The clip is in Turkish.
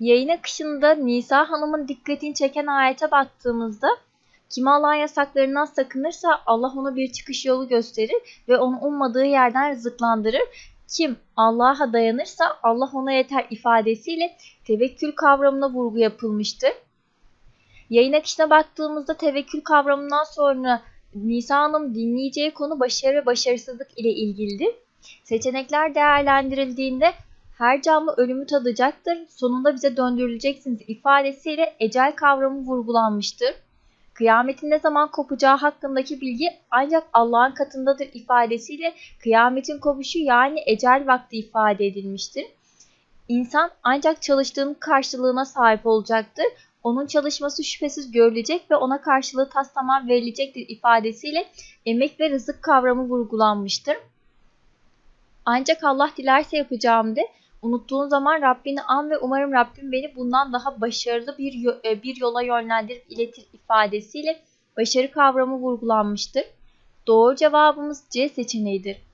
Yayın akışında Nisa Hanım'ın dikkatini çeken ayete baktığımızda kim Allah'ın yasaklarından sakınırsa Allah ona bir çıkış yolu gösterir ve onu ummadığı yerden rızıklandırır. Kim Allah'a dayanırsa Allah ona yeter ifadesiyle tevekkül kavramına vurgu yapılmıştır. Yayın akışına baktığımızda tevekkül kavramından sonra Nisa Hanım dinleyeceği konu başarı ve başarısızlık ile ilgilidir. Seçenekler değerlendirildiğinde her canlı ölümü tadacaktır, sonunda bize döndürüleceksiniz ifadesiyle ecel kavramı vurgulanmıştır. Kıyametin ne zaman kopacağı hakkındaki bilgi ancak Allah'ın katındadır ifadesiyle kıyametin kopuşu yani ecel vakti ifade edilmiştir. İnsan ancak çalıştığının karşılığına sahip olacaktır. Onun çalışması şüphesiz görülecek ve ona karşılığı tas tamam verilecektir ifadesiyle emek ve rızık kavramı vurgulanmıştır. Ancak Allah dilerse yapacağım de unuttuğun zaman Rabbini an ve umarım Rabbim beni bundan daha başarılı bir, e, bir yola yönlendirip iletir ifadesiyle başarı kavramı vurgulanmıştır. Doğru cevabımız C seçeneğidir.